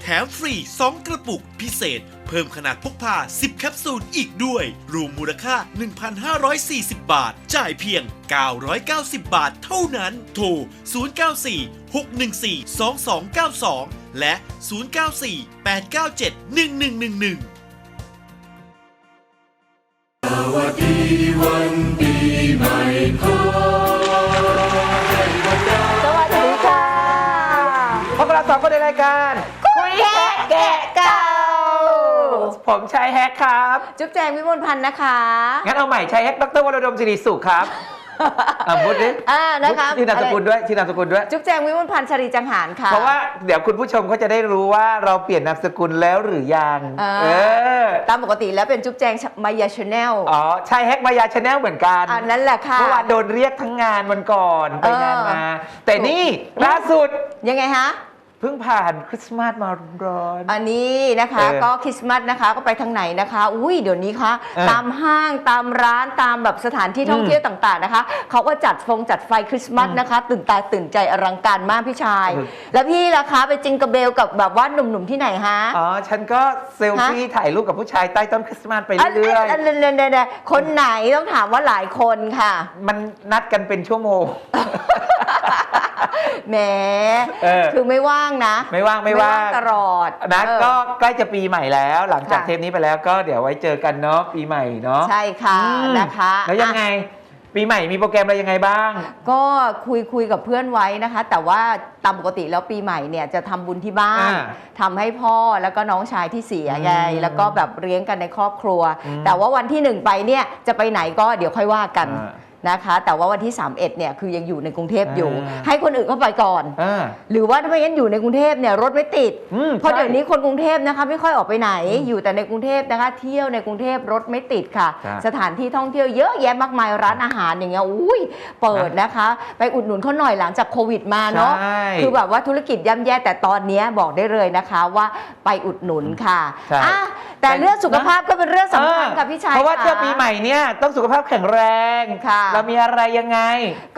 แถมฟรี 2 กระปุกพิเศษ เพิ่มขนาดพกพา 10 แคปซูลอีกด้วย รวมมูลค่า 1,540 บาท จ่ายเพียง 990 บาทเท่านั้น โทร 094 614 2292 และ 094 897 1111สวัสดีค่ะพวกเราสองคนในรายการ ผมชายแฮกครับ จุ๊บแจงวิมลพันธ์นะคะงั้นเอาใหม่ชายแฮกดรวรดมศิริสุขครับอะพูดดิอ่านะคะที่นามสกุลด้วยที่นามสกุลด้วย จุ๊บแจงวิมลพันธ์ชรีจังหารค่ะ เพราะว่าเดี๋ยวคุณผู้ชมก็จะได้รู้ว่าเราเปลี่ยนนามสกุลแล้วหรือยังอ่าเออ ตามปกติแล้วเป็นจุ๊บแจงมายาชาแนล อ๋อชายแฮกมายาชาแนลเหมือนกันอันนั้นแหละค่ะ เมื่อวานโดนเรียกทั้งงานวันก่อนไปงานมา แต่นี่ล่าสุดยังไงฮะ เพิ่งผ่านคริสต์มาสมาร้อน อันนี้นะคะเออก็คริสต์มาสนะคะก็ไปทางไหนนะคะ อุ้ยเดี๋ยวนี้คะเออตามห้างตามร้านตามแบบสถานที่ท่องเที่ยวต่างๆนะคะเขาก็จัดฟงจัดไฟคริสต์มาสนะคะ ตื่นตาตื่นใจอลังการมากพี่ชาย เออ แล้วพี่ล่ะคะไปจิงกระเบลกับแบบว่าหนุ่มๆที่ไหนฮะ อ๋อ ฉันก็เซลฟี่ถ่ายรูปกับผู้ชายใต้ต้นคริสต์มาสไปอันเรื่อยอันอันอันอันอันคนไหนต้องถามว่าหลายคนค่ะ ๆ มันนัดกันเป็นชั่วโมง แหมเออ คือไม่ว่างนะไม่ว่างไม่ว่างตลอดนะเออ ก็ใกล้จะปีใหม่แล้ว หลังจากค่ะ เทปนี้ไปแล้วก็เดี๋ยวไว้เจอกันเนาะปีใหม่เนาะใช่ค่ะอืมนะคะแล้วยังไงปีใหม่มีโปรแกรมอะไรยังไงบ้าง ก็คุยคุยกับเพื่อนไว้นะคะ แต่ว่าตามปกติแล้วปีใหม่เนี่ยจะทำบุญที่บ้านอ่าทำให้พ่อแล้วก็น้องชายที่เสียไงอืมแล้วก็แบบเลี้ยงกันในครอบครัว อืม แต่ว่าวันที่หนึ่งไปเนี่ยจะไปไหนก็เดี๋ยวค่อยว่ากัน อ่า นะคะ แต่ว่าวันที่ 31เนี่ยคือยังอยู่ในกรุงเทพอยู่ อ่า ให้คนอื่นเข้าไปก่อน อ่า หรือว่าถ้าไม่งั้นอยู่ในกรุงเทพเนี่ยรถไม่ติด อืมเพราะใช่ เดี๋ยวนี้คนกรุงเทพนะคะไม่ค่อยออกไปไหน อยู่แต่ในกรุงเทพนะคะ เที่ยวในกรุงเทพรถไม่ติดค่ะ ใช่สถานที่ท่องเที่ยวเยอะแยะมากมายร้านอาหารอย่างเงี้ยอุ้ยเปิดนะคะ ไปอุดหนุนเขาหน่อยหลังจากโควิดมาเนาะใช่ คือแบบว่าธุรกิจย่ำแย่แต่ตอนเนี้ยบอกได้เลยนะคะว่าไปอุดหนุนค่ะ ใช่ อะ แต่แต่เรื่องสุขภาพก็เป็นเรื่องสำคัญเออค่ะพี่ชายเพราะว่าค่เที่ยวปีใหม่เนี่ยต้องสุขภาพแข็งแรงค่ะเรามีอะไรยังไง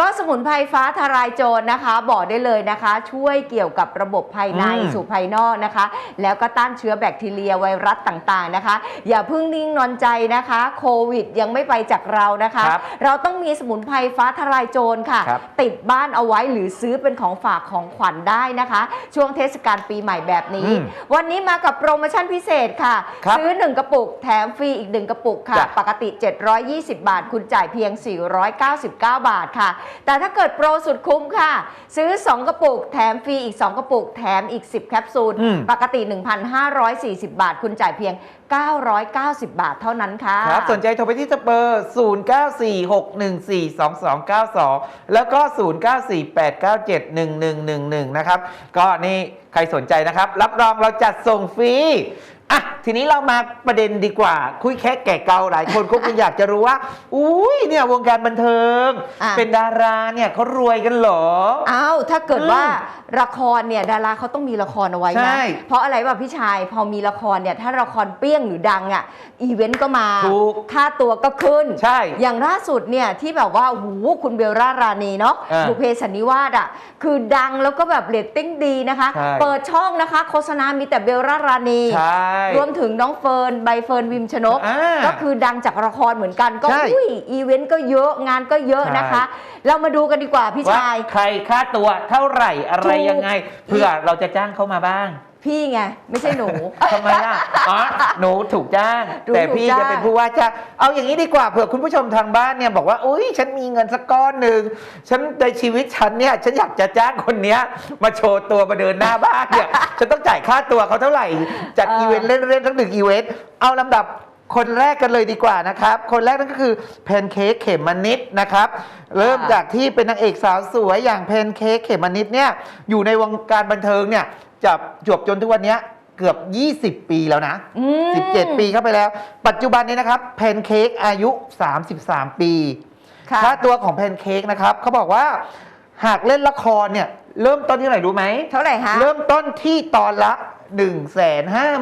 ก็สมุนไพรฟ้าทลายโจรนะคะ บอกได้เลยนะคะ ช่วยเกี่ยวกับระบบภายในอืมสู่ภายนอกนะคะ แล้วก็ต้านเชื้อแบคทีเรียไวรัสต่างๆนะคะ อย่าเพิ่งนิ่งนอนใจนะคะ โควิดยังไม่ไปจากเรานะคะครับเราต้องมีสมุนไพรฟ้าทลายโจรค่ะครับติดบ้านเอาไว้หรือซื้อเป็นของฝากของขวัญได้นะคะ ช่วงเทศกาลปีใหม่แบบนี้อืมวันนี้มากับโปรโมชั่นพิเศษค่ะครับ ซื้อ 1 กระปุก แถมฟรีอีก 1 กระปุกค่ะ จ้ะ ปกติ 720 บาท คุณจ่ายเพียง 499 บาทค่ะ แต่ถ้าเกิดโปรสุดคุ้มค่ะ ซื้อ 2 กระปุก แถมฟรีอีก 2 กระปุก แถมอีก 10 แคปซูล อืม ปกติ 1,540 บาท คุณจ่ายเพียง 990 บาทเท่านั้นค่ะ ครับ สนใจโทรไปที่เบอร์ 0946142292 แล้วก็ 0948971111 นะครับ ก็นี่ใครสนใจนะครับ รับรองเราจัดส่งฟรี อะทีนี้เรามาประเด็นดีกว่า คุยแค่แก่เกาหลายคนก็คงอยากจะรู้ว่า อุ้ยเนี่ยวงการบันเทิง อะ เป็นดาราเนี่ยเขารวยกันเหรอ อ้าวถ้าเกิดว่าอืมละครเนี่ยดาราเขาต้องมีละครเอาไว้ใช่นะเพราะอะไรแบบพี่ชายพอมีละครเนี่ยถ้าละครเปรี้ยงหรือดังอะอีเวนต์ก็มาถูก ค่าตัวก็ขึ้น ใช่ อย่างล่าสุดเนี่ยที่แบบว่าโอ้โหคุณเบลล่ารานีเนาะอ่าบุพเพสันนิวาสอะคือดังแล้วก็แบบเรตติ้งดีนะคะ ใช่ เปิดช่องนะคะ โฆษณามีแต่เบลล่ารานี ใช่รวมถึงน้องเฟิร์นใบเฟิร์นวิมชนก อ่าก็คือดังจากละครเหมือนกันก็ใช่ อุ้ยอีเวนต์ก็เยอะงานก็เยอะนะคะ เรามาดูกันดีกว่าพี่ว่าชาย ใครค่าตัวเท่าไหร่อะไรถูก ยังไงเพื่อเราจะจ้างเขามาบ้าง พี่ไงไม่ใช่หนู ทำไมล่ะอ๋อหนูถูกจ้าง หนูแต่พี่ถูกจ้างจะเป็นผู้ว่าจ้างเอาอย่างนี้ดีกว่าเผื่อคุณผู้ชมทางบ้านเนี่ยบอกว่าอุ้ยฉันมีเงินสักก้อนหนึ่งฉันในชีวิตฉันเนี่ยฉันอยากจะจ้างคนเนี้ยมาโชว์ตัวมาเดินหน้าบ้านเนี่ย ฉันต้องจ่ายค่าตัวเขาเท่าไหร่จัดอีเวนต์เล่นๆทั้งหนึ่งอีเวนต์เอาลำดับคนแรกกันเลยดีกว่านะครับ คนแรกนั่นก็คือแพนเค้กเขมมะนิดนะครับ เริ่มจากที่เป็นนางเอกสาวสวยอย่างแพนเค้กเขมมะนิดเนี่ยอยู่ในวงการบันเทิงเนี่ย จับจวบจนทุกวันเนี้ยเกือบ 20 ปีแล้วนะ อืม 17 ปีเข้าไปแล้ว ปัจจุบันนี้นะครับแพนเค้กอายุ 33 ปี ค่ะ ค่าตัวของแพนเค้กนะครับเขาบอกว่าหากเล่นละครเนี่ยเริ่มต้นที่เท่าไหร่รู้ไหม เท่าไหร่ฮะเริ่มต้นที่ตอนละ 1 5 0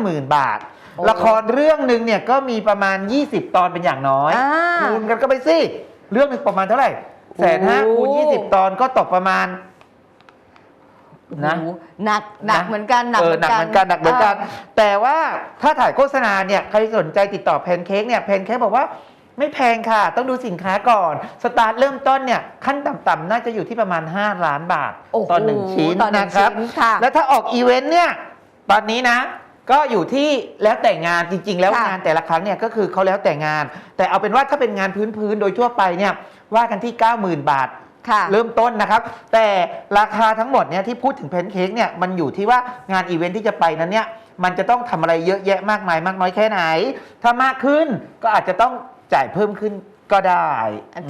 0 0 0 บาท โอ้ละครเรื่องหนึ่งเนี่ยก็มีประมาณ 20 ตอนเป็นอย่างน้อย อ่าคูณกันก็ไปสิ เรื่องหนึ่งประมาณเท่าไหร่แสนห้าโอ้คูณ20 ตอนก็ตกประมาณ นะโอ้โหหนักหนักะเหมือนกันหนักเออหนักเหมือนกันหนักเหมือนกันาแต่ว่าถ้าถ่ายโฆษณาเนี่ยใครสนใจติดต่อแพนเค้กเนี่ยแพนเค้กบอกว่าไม่แพงค่ะ ต้องดูสินค้าก่อน สตาร์ทเริ่มต้นเนี่ยขั้นต่ำๆน่าจะอยู่ที่ประมาณ 5 ล้านบาทโอ้โหต่อหนึ่งชิ้นต่อหนึ่งนะครับชิ้นค่ะแล้วถ้าออกอีเวนต์เนี่ยตอนนี้นะก็อยู่ที่แล้วแต่งานจริง ๆ แล้วค่ะงานแต่ละครั้งเนี่ยก็คือเขาแล้วแต่งาน แต่เอาเป็นว่าถ้าเป็นงานพื้นๆโดยทั่วไปเนี่ยว่ากันที่ 90,000 บาท ค่ะเริ่มต้นนะครับ แต่ราคาทั้งหมดเนี่ยที่พูดถึงแพนเค้กเนี่ยมันอยู่ที่ว่างานอีเวนท์ที่จะไปนั้นเนี่ยมันจะต้องทำอะไรเยอะแยะมากมายมากน้อยแค่ไหน ถ้ามากขึ้นก็อาจจะต้องจ่ายเพิ่มขึ้น ก็ได้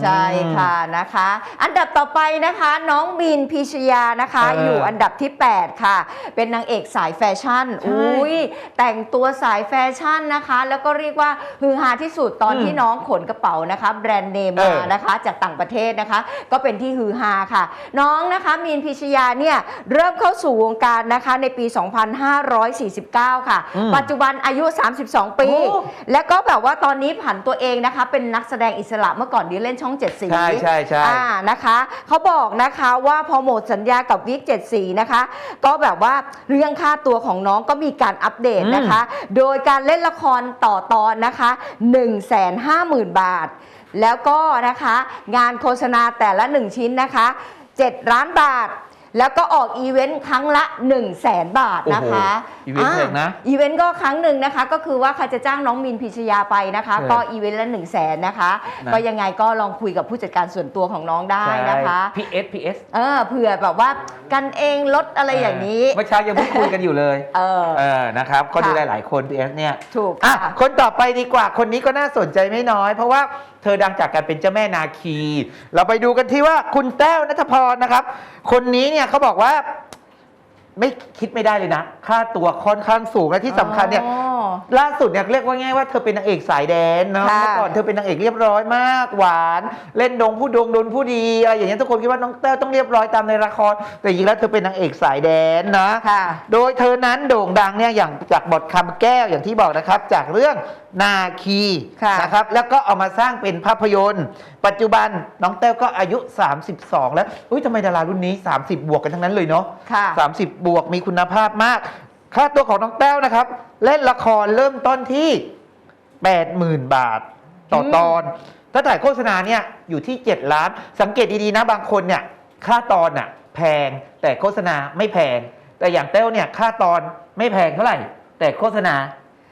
ใช่ค่ะนะคะ อันดับต่อไปนะคะน้องบีนพิชยานะคะเออออยู่อันดับที่ 8 ค่ะ เป็นนางเอกสายแฟชั่นใช่อุ้ยแต่งตัวสายแฟชั่นนะคะ แล้วก็เรียกว่าฮือฮาที่สุดตอนอืมที่น้องขนกระเป๋านะคะ แบรนด์เนมเอมาอนะคะ จากต่างประเทศนะคะ ก็เป็นที่ฮือฮาค่ะ น้องนะคะมีนพิชยาเนี่ยเริ่มเข้าสู่วงการนะคะในปี 2549 ค่ะอืมปัจจุบันอายุ 32 ปีโอ้แล้วก็แบบว่าตอนนี้ผันตัวเองนะคะ เป็นนักแสดงอิสระเมื่อก่อนดีเล่นช่องเจ็ดสีใช่ใช่ใช่อ่านะคะเขาบอกนะคะว่าพอหมดสัญญากับวิกเจ็ดสีนะคะ ก็แบบว่าเรื่องค่าตัวของน้องก็มีการอัปเดตนะคะ โดยการเล่นละครต่อตอนนะคะ1 5 0 0 0 0บาท แล้วก็นะคะงานโฆษณาแต่ละ 1 ชิ้นนะคะ 7 ล้านบาท แล้วก็ออกอีเวนต์ครั้งละ 1 0 0 0 0แสนบาทนะคะโอ้โหอีเวนต์แพงนะอีเวนต์ก็ครั้งหนึ่งนะคะ ก็คือว่าใครจะจ้างน้องมินพิชยาไปนะคะเออก็อีเวนต์ละ 1 0 0 0 0แสนนะคะนะก็ยังไงก็ลองคุยกับผู้จัดการส่วนตัวของน้องได้นะคะพีเอสพีเอสเออเผื่อแบบว่ากันเองลดอะไรอย่างนี้เมื่อเช้ายังพูดคุยกันอยู่เลยเออเออนะครับก็ดูค่ะได้หลายคนพีเอสเนี่ยถูกอะค่ะคนต่อไปดีกว่าคนนี้ก็น่าสนใจไม่น้อย เพราะว่า เธอดังจากการเป็นเจ้าแม่นาคี เราไปดูกันที่ว่าคุณแต้วนัทพรนะครับ คนนี้เนี่ยเขาบอกว่าไม่คิดไม่ได้เลยนะ ค่าตัวค่อนข้างสูงและที่สำคัญเนี่ย อ๋อ ล่าสุดเนี่ยเรียกว่าง่ายว่าเธอเป็นนางเอกสายแดนเนาะค่ะ เมื่อก่อนเธอเป็นนางเอกเรียบร้อยมาก หวาน เล่นดงผู้ดงดนผู้ดีอะไรอย่างเงี้ยทุกคนคิดว่าน้องแต้วต้องเรียบร้อยตามในละคร แต่จริงๆแล้วเธอเป็นนางเอกสายแดนนะ ค่ะ โดยเธอนั้นโด่งดังเนี่ยอย่างจากบทคำแก้วอย่างที่บอกนะครับ จากเรื่องนาคีค่ะนะครับ แล้วก็เอามาสร้างเป็นภาพยนตร์ ปัจจุบันน้องแต้วก็อายุ 32 แล้วอุ้ยทำไมดารารุ่นนี้ 30 บวกกันทั้งนั้นเลยเนาะค่ะ 30 บวกมีคุณภาพมาก ค่าตัวของน้องแต้วนะครับ เล่นละครเริ่มต้นที่ 80,000 บาทต่ออมตอน ถ้าถ่ายโฆษณาเนี่ยอยู่ที่ 7 ล้าน สังเกตดีๆนะบางคนเนี่ยค่าตอนน่ะแพงแต่โฆษณาไม่แพง แต่อย่างแต้วเนี่ยค่าตอนไม่แพงเท่าไหร่ แต่โฆษณา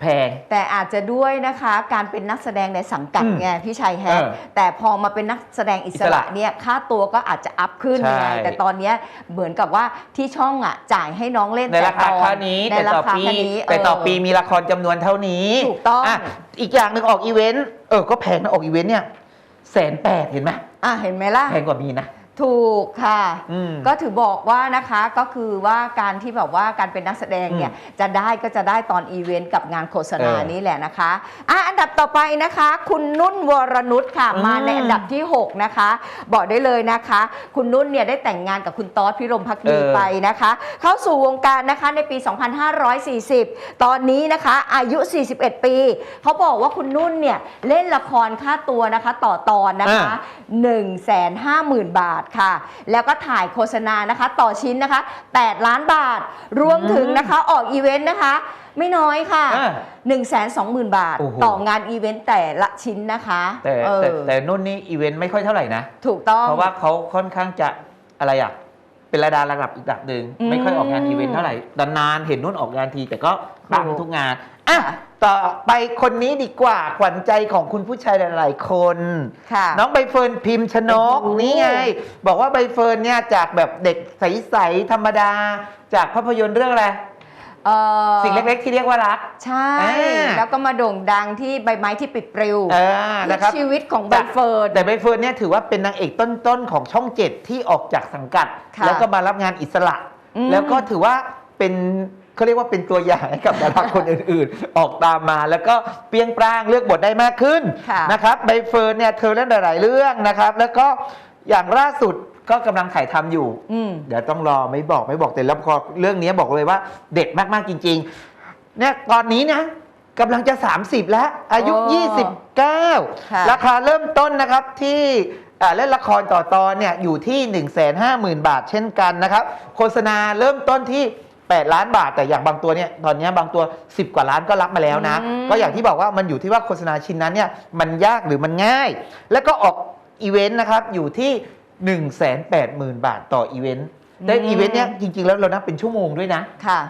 แพง แต่อาจจะด้วยนะคะการเป็นนักแสดงในสังกัดอืมไงพี่ชัยแฮะเออแต่พอมาเป็นนักแสดงอิสอิสระระเนี่ยค่าตัวก็อาจจะอัพขึ้นใช่ไงแต่ตอนเนี้ยเหมือนกับว่าที่ช่องอะจ่ายให้น้องเล่นในราคาตอนค่านี้ในแต่ราต่อคาปีแค่นี้แต่ต่อเปีมีละครจำนวนเท่านี้ถูกต้องะอีกอย่างหนึ่งออกอีเวนต์เออก็แพงนะออกอีเวนต์เนี่ยแสนแปดเห็นไหมอะเห็นไหมล่ะ แพงกว่ามีนะ ถูกค่ะ อืม ก็ถือบอกว่านะคะก็คือว่าการที่แบบว่าการเป็นนักแสดงเนี่ยจะได้ก็จะได้ตอนอีเวนต์กับงานโฆษณาเออนี้แหละนะคะอะอันดับต่อไปนะคะ คุณนุ่นวรนุชค่ะอืมมาในอันดับที่ 6 นะคะ บอกได้เลยนะคะ คุณนุ่นเนี่ยได้แต่งงานกับคุณต๊อดพิรมพักดีเออ ไปนะคะ เข้าสู่วงการนะคะในปี 2540 ตอนนี้นะคะอายุ 41 ปีเขาบอกว่าคุณนุ่นเนี่ยเล่นละครค่าตัวนะคะต่อตอนนะคะ150,000 บาทค่ะ แล้วก็ถ่ายโฆษณานะคะ ต่อชิ้นนะคะ 8 ล้านบาท รวมถึงนะคะออกอีเวนต์นะคะ ไม่น้อยค่ะ อ่า1 2 0 0 0 0 บาท โอ้โห ต่องานอีเวนต์แต่ละชิ้นนะคะแต่เออแต่แต่นุ่นนี่อีเวนต์ไม่ค่อยเท่าไหร่นะ ถูกต้อง เพราะว่าเขาค่อนข้างจะอะไรอะ เป็นระดาระดับอีกระดับหนึ่งอืมไม่ค่อยออกงานอีเวนต์เท่าไหร่นานๆเห็นนุ่นออกงานทีแต่ก็ปังถูก ทุกงานอะค่ะ ต่อไปคนนี้ดีกว่าขวัญใจของคุณผู้ชายหลาย ๆ คน ค่ะ น้องใบเฟิร์นพิมพ์ชนกโอ้โห นี่ไง บอกว่าใบเฟิร์นเนี่ยจากแบบเด็กใส ๆ ธรรมดา จากภาพยนตร์เรื่องอะไร เอ่อสิ่งเล็ก ๆ ที่เรียกว่ารัก ใช่ อ่า แล้วก็มาโด่งดังที่ใบไม้ที่ปิดปลิวเออนะครับ ชีวิตของใบเฟิร์น แต่ใบเฟิร์นเนี่ยถือว่าเป็นนางเอกต้น ๆ ของช่องเจ็ดที่ออกจากสังกัด ค่ะแล้วก็มารับงานอิสระ อืมแล้วก็ถือว่าเป็น เขาเรียกว่าเป็นตัวอย่างให้กับดาราคนอื่นๆ ออกตามมาแล้วก็เปรียงปร้างเลือกบทได้มากขึ้นค่ะนะครับใบเฟิร์นเนี่ยเธอเล่นหลาย ๆ เรื่องนะครับ แล้วก็อย่างล่าสุดก็กำลังถ่ายทำอยู่อืมเดี๋ยวต้องรอไม่บอกไม่บอกแต่แล้วพอเรื่องนี้บอกเลยว่าเด็ดมากๆจริงๆ เนี่ยตอนนี้นะกำลังจะ 30 แล้ว อายุอ๋อค่ะ29 ราคาเริ่มต้นนะครับที่อ่าเล่นละครต่อตอนเนี่ยอยู่ที่ 1 5 0 0 0 0 บาทเช่นกันนะครับ โฆษณาเริ่มต้นที่ 8 ล้านบาท แต่อย่างบางตัวเนี่ยตอนนี้บางตัว 10 กว่าล้านก็รับมาแล้วนะอืมก็อย่างที่บอกว่ามันอยู่ที่ว่าโฆษณาชิ้นนั้นเนี่ยมันยากหรือมันง่าย แล้วก็ออกอีเวนต์นะครับอยู่ที่ 1 8 0 0 0 0 บาทต่ออีเวนต์แต่อีเวนต์เนี่ยจริง ๆ แล้วเรานับเป็นชั่วโมงด้วยนะค่ะ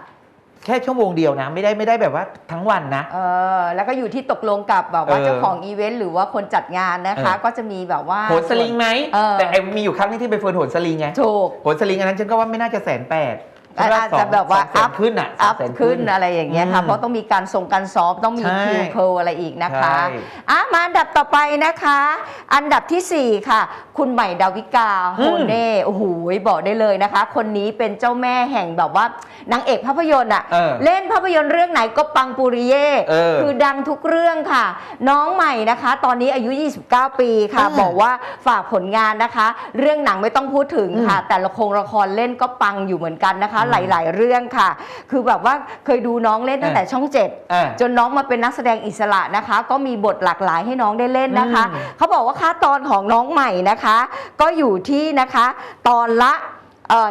แค่ชั่วโมงเดียวนะ ไม่ได้ไม่ได้แบบว่าทั้งวันนะเออแล้วก็อยู่ที่ตกลงกับแบบว่าเออเจ้าของอีเวนต์หรือว่าคนจัดงานนะคะเออก็จะมีแบบว่าโหนสลิงไหมเออแต่ไอ้มีอยู่ครั้งนึงที่ไปเฟิร์นโหนสลิงไงถูกโหนสลิงอันนั้นฉันก็ว่าไม่น่าจะแสนแปด อาจจะแบบว่าอัอัพพขึ้นอะอัพแสนขึ้นอะไรอย่างเงี้ยค่ะอืมเพราะต้องมีการส่งการซ้อมต้องมีใช่คิวเพลอะไรอีกนะคะใช่อะมาอันดับต่อไปนะคะ อันดับทีสี่ 4 ค่ะ คุณใหม่ดาวิกาโฮเน่โอ้โหบอกได้เลยนะคะ คนนี้เป็นเจ้าแม่แห่งแบบว่านางเอกภาพยนตร์อะเออเล่นภาพยนตร์เรื่องไหนก็ปังปุริเย่เออคือดังทุกเรื่องค่ะ น้องใหม่นะคะ ตอนนี้อายุ 29 ปีค่ะอ่าบอกว่าฝากผลงานนะคะ เรื่องหนังไม่ต้องพูดถึงค่ะ แต่ละครละครเล่นก็ปังอยู่เหมือนกันนะคะอืมหลาย ๆ เรื่องค่ะ คือแบบว่าเคยดูน้องเล่นตั้งแต่ช่องเจ็ดอ่าจนน้องมาเป็นนักแสดงอิสระนะคะ ก็มีบทหลากหลายให้น้องได้เล่นนะคะอืมเขาบอกว่าค่าตอนของน้องใหม่นะคะ ก็อยู่ที่นะคะตอนละ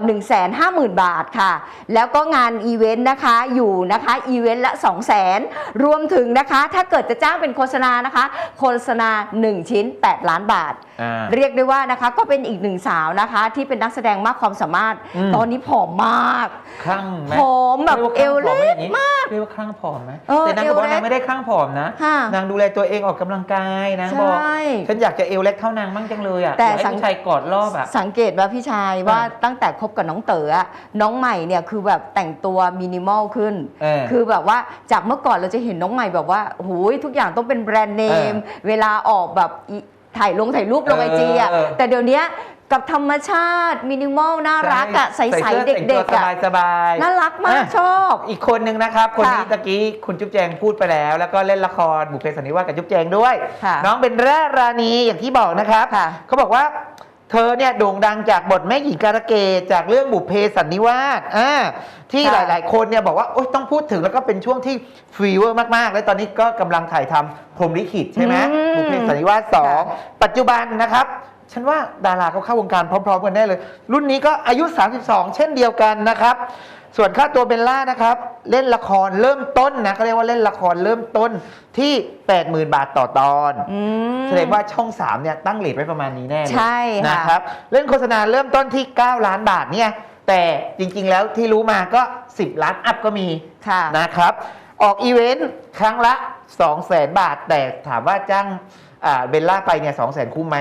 หนึ่งแสนห้าหมื่นบาทค่ะ แล้วก็งานอีเวนต์นะคะอยู่นะคะอีเวนต์ละ2 0 0แสนรวมถึงนะคะ ถ้าเกิดจะจ้างเป็นโฆษณานะคะ โฆษณา 1 ชิ้น 8 ล้านบาทอ่า เรียกได้ว่านะคะก็เป็นอีกหนึ่งสาวนะคะ ที่เป็นนักแสดงมากความสามารถอืมตอนนี้ผอมมากคลั่งไหมผอมแบบรียกว่าเอวคลั่งผเล็ไหกมากเรียกว่าคลั่งผอมไหมเออแต่นางก็บอกว่าเอวเล็กนางไม่ได้คลั่งผอมนะค่ะนางดูแลตัวเองออกกำลังกายนางใช่บอกฉันอยากจะเอวเล็กเท่านางมั่งจังเลยอะแต่อยากให้สังผู้ชายกอดรอบอะสังเกตว่าพี่ชายว่าเออตั้งแต่คบกับน้องเต๋ออะน้องใหม่เนี่ยคือแบบแต่งตัวมินิมอลขึ้นเออคือแบบว่าจากเมื่อก่อนเราจะเห็นน้องใหม่แบบว่าโอ้โหทุกอย่างต้องเป็นแบรนด์เนมเออเวลาออกแบบอี ถ่ายลงถ่ายรูปลงเอไออจีอะเออ แต่เดี๋ยวเนี้ยกับธรรมชาติมินิมอลน่ารักอะใสสื้ๆอเด็กๆสอะบายสบายๆน่ารักมากอะชอบ อีกคนนึงนะครับ คนนี้ค่ะตะกี้คุณจุ๊บแจงพูดไปแล้ว แล้วก็เล่นละครบุพเพสันนิวาสกับจุ๊บแจงด้วย ค่ะน้องเป็นแร่ราณีอย่างที่บอกนะครับค่ะ เขาบอกว่า เธอเนี่ยโด่งดังจากบทแม่หญิงการะเกดจากเรื่องบุพเพสันนิวาสอ่าที่หลาย ๆ คนเนี่ยบอกว่าโอ๊ยต้องพูดถึงแล้วก็เป็นช่วงที่ฟีเวอร์มาก ๆ และตอนนี้ก็กำลังถ่ายทำพรหมลิขิตใช่ไหมอืมบุพเพสันนิวาสสองค่ะปัจจุบันนะครับ ฉันว่าดาราเขาเข้าวงการพร้อม ๆ กันแน่เลย รุ่นนี้ก็อายุ 32 เช่นเดียวกันนะครับ ส่วนค่าตัวเบลล่านะครับ เล่นละครเริ่มต้นนะเขาเรียกว่าเล่นละครเริ่มต้นที่ 80,000 บาทต่อตอนอืม แสดงว่าช่อง3เนี่ยตั้งเลทไว้ประมาณนี้แน่เลยใช่ค่ะ นะครับเล่นโฆษณาเริ่มต้นที่ 9 ล้านบาทเนี่ยแต่จริงๆแล้วที่รู้มาก็ 10 ล้านอัพก็มี ค่ะ นะครับ ออกอีเวนต์ครั้งละ 2 0 0แสนบาท แต่ถามว่าจ้างอ่าเบลล่าไปเนี่ย2 0 0แสนคุ้มไหม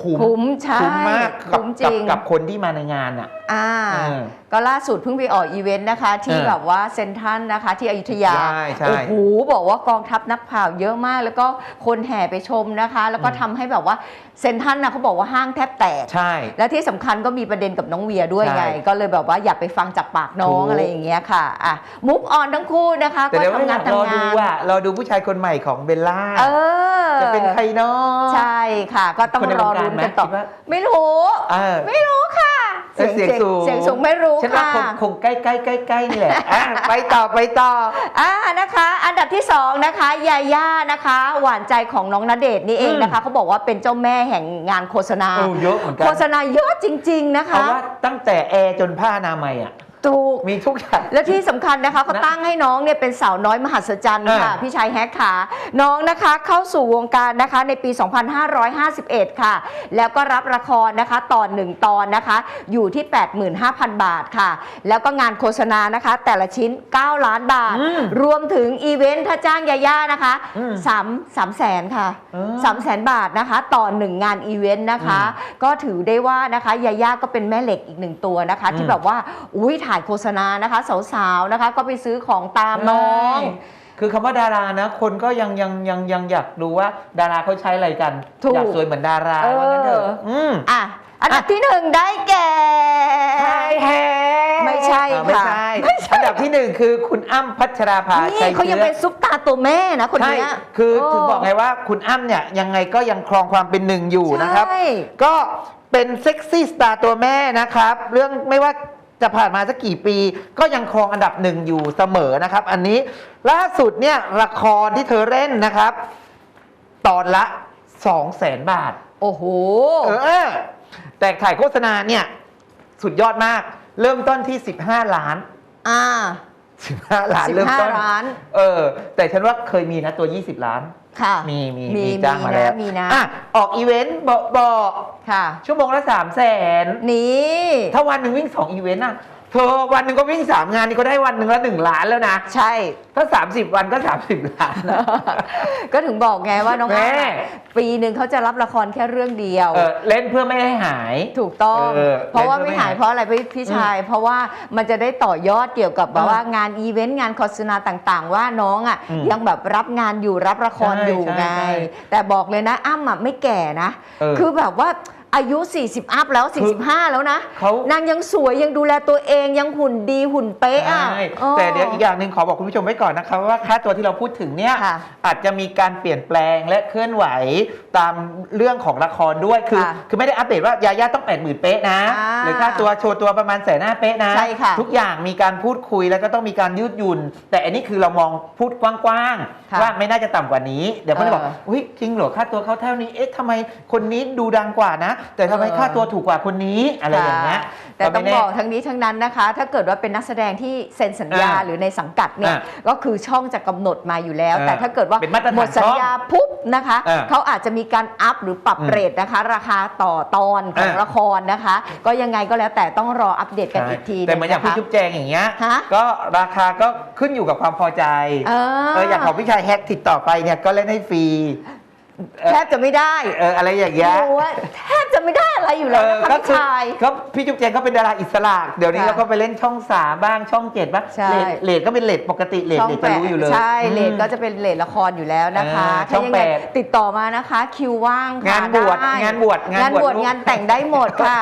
คุ้มคุ้มใช่คุ้มมากกับคุ้มจกับริงกับคนที่มาในงานอะอ่า เออก็ล่าสุดเพิ่งไปออกอีเวนต์นะคะ ที่เออแบบว่าเซนทรันนะคะ ที่อยุธยาใช่ใช่โอ้โหบอกว่ากองทัพนักข่าวเยอะมาก แล้วก็คนแห่ไปชมนะคะ แล้วก็อืมทำให้แบบว่าเซนทรันนะเขาบอกว่าห้างแทบแตกใช่ และที่สำคัญก็มีประเด็นกับน้องเวียด้วยใช่ไงก็เลยแบบว่าอยากไปฟังจากปากน้องถูกอะไรอย่างเงี้ยค่ะอะมุกออนทั้งคู่นะคะแต่ก็เดี๋ยวไม่ทำงานรอทำดูงานอะรอดูผู้ชายคนใหม่ของเบลล่าเออจะเป็นใครเนาะใช่ค่ะ ก็ต้องคนในรอวงการรุ้นกันต่อไหมคิดว่าไม่รู้เอ อไม่รู้ค่ะเสียงสูง เสียงสูงไม่รู้ฉันว่าค่ะคงคงใกล้ใกล้ใกล้ใกล้นี่แหละอะไปต่อไปต่ออ่านะคะ อันดับที่สองนะคะยาย่านะคะ หวานใจของน้องณเดชน์นี่เองนะคะเขาบอกว่าเป็นเจ้าแม่แห่งงานโฆษณา โอ้เยอะเหมือนกัโฆษณาเยอะจริง ๆ นะเพราะคะว่าตั้งแต่แอร์จนผ้าอนามัยอะ ถูก มีทุกอย่าง และที่สำคัญนะคะเขานะตั้งให้น้องเนี่ยเป็นสาวน้อยมหัศจรรย์ค่ะอ่าพี่ชายแฮกขาน้องนะคะเข้าสู่วงการนะคะในปี 2551 ค่ะ แล้วก็รับละครนะคะตอนหนึ่งตอนนะคะ อยู่ที่ 85,000 บาทค่ะ แล้วก็งานโฆษณานะคะ แต่ละชิ้น 9 ล้านบาท อืมรวมถึงอีเวนต์ถ้าจ้างยาย่านะคะอืม3 3แสนค่ะเออ สามแสนบาทนะคะ ต่อหนึ่งงานอีเวนต์นะคะอืมก็ถือได้ว่านะคะยาย่าก็เป็นแม่เหล็กอีกหนึ่งตัวนะคะอืมที่แบบว่าอุ้ยถ่ายโฆษณานะคะ สาวๆนะคะ ก็ไปซื้อของตามน้องใช่คือคำว่าดารานะ คนก็ยังยังยังยังอยากดูว่าดาราเขาใช้อะไรกัน ถูกอยากสวยเหมือนดาราเออ ว่างั้นเถอะอืม อะอันดับที่หนึ่งได้แก่ใช่แฮไม่ใช่อ่าไม่ค่ะใช่ อันดับที่หนึ่งคือคุณอ้ำพัชราภานี่ชัยเขายังชื้อเป็นซุปตาตัวแม่นะคนใช่เนี้ยคือโถึงบอกไงว่าคุณอ้ำเนี่ยยังไงก็ยังครองความเป็นหนึ่งอยู่นะครับ ใช่ ก็เป็นเซ็กซี่สตาร์ตัวแม่นะครับ เรื่องไม่ว่า จะผ่านมาสักกี่ปีก็ยังครองอันดับหนึ่งอยู่เสมอนะครับ อันนี้ล่าสุดเนี่ยละครที่เธอเล่นนะครับ ตอนละ2 0 0แสนบาท โอ้โห เออ แต่ถ่ายโฆษณาเนี่ย สุดยอดมาก เริ่มต้นที่ 15 ล้าน อ่า 15 ล้านเริ่มต้น15ล้าน เออ แต่ฉันว่าเคยมีนะตัว 20 ล้าน ค่ะมีมีมีมีจ้างมาแล้วมีนะอะออกอีเวนต์บอกบอกค่ะ ชั่วโมงละ3 0 0แสนนี่ ถ้าวันหนึ่งวิ่ง2อีเวนต์น่ะ เธอวันหนึ่งก็วิ่ง3งานนี่ก็ได้วันหนึ่งละ1ล้านแล้วนะ ใช่ ถ้า30วันก็30ล้านนะก็ถึงบอกไงว่าน้องแม่ อ้ำอะปีหนึ่งเขาจะรับละครแค่เรื่องเดียว เออเล่นเพื่อไม่ให้หาย ถูกต้อง เออเพราะว่าเล่นไม่เพื่อไม่หายเพราะอะไรพี่พี่ชาย เพราะว่ามันจะได้ต่อยอดเกี่ยวกับแบบเออว่างานอีเวนต์งานโฆษณาต่างๆ ว่าน้องอะอืมยังแบบรับงานอยู่รับละครใช่อยู่ใช่ไง ใช่แต่บอกเลยนะอ้ำอะไม่แก่นะ เออ คือแบบว่า อายุ 40 อัพแล้วคือ45 แล้วนะเขานางยังสวยยังดูแลตัวเองยังหุ่นดีหุ่นเป๊ะอะใช่ออแต่เดี๋ยวอีกอย่างหนึ่งขอบอกคุณผู้ชมไว้ก่อนนะครับว่าค่าตัวที่เราพูดถึงเนี่ยค่ะอาจจะมีการเปลี่ยนแปลงและเคลื่อนไหวตามเรื่องของละครด้วยคือค่ะคือไม่ได้อัปเดตว่ายาย่าต้องแปดหมื่นเป๊ะนะอ่าหรือค่าตัวโชว์ตัวประมาณแสนห้าเป๊ะนะใช่ค่ะทุกอย่างมีการพูดคุยแล้วก็ต้องมีการยืดหยุ่น แต่อันนี้คือเรามองพูดกว้างค่ะๆว่าไม่น่าจะต่ำกว่านี้เดี๋ยวเขาจะบอกเอออุ้ยจริงเหรอค่าตัวเขาเท่านี้เอ๊ะทำไมคนนี้ดูดังกว่านะแต่ทำไมเออค่าตัวถูกกว่าคนนี้อะไรอย่างเงี้ยค่ะแต่ต้องไม่แน่บอกทั้งนี้ทั้งนั้นนะคะ ถ้าเกิดว่าเป็นนักแสดงที่เซ็นสัญญาอ่าหรือในสังกัดเนี่ยอ่าก็คือช่องจะกำหนดมาอยู่แล้วอ่าแต่ถ้าเกิดว่าเป็นมาตรฐานหมดสัญญาปุ๊บนะคะอ่าเขาอาจจะมีการอัพหรือปรับอืมเรทนะคะ ราคาต่อตอนของอ่าละครนะคะ ก็ยังไงก็แล้วแต่ต้องรออัปเดตกันอีกทีแต่เหมือนอย่างะพี่คะชุบแจงอย่างเงี้ยฮะก็ราคาก็ขึ้นอยู่กับความพอใจเออเอออย่างของพี่ชายแฮกติดต่อไปเนี่ยก็เล่นให้ฟรี แทบจะไม่ได้เอออะไรอย่างเงี้ยหนูว่าแทบจะไม่ได้อะไรอยู่แล้วนะคะก็พี่คือชายก็พี่จุ๊บแจงก็เป็นดาราอิสระเดี๋ยวนี้ค่ะเราก็ไปเล่นช่องสามบ้างช่องเจ็ดบ้างใช่เลทเลทก็เป็นเลทปกติเลทช่องเลทแปจะดรู้อยู่เลยใช่อืมเลทก็จะเป็นเลทละครอยู่แล้วนะคะอ่าถ้ายังไงช่องแปดติดต่อมานะคะ คิวว่างค่ะงานบวชได้งานบวชงานบวชลูกงานแต่งได้หมดค่ะ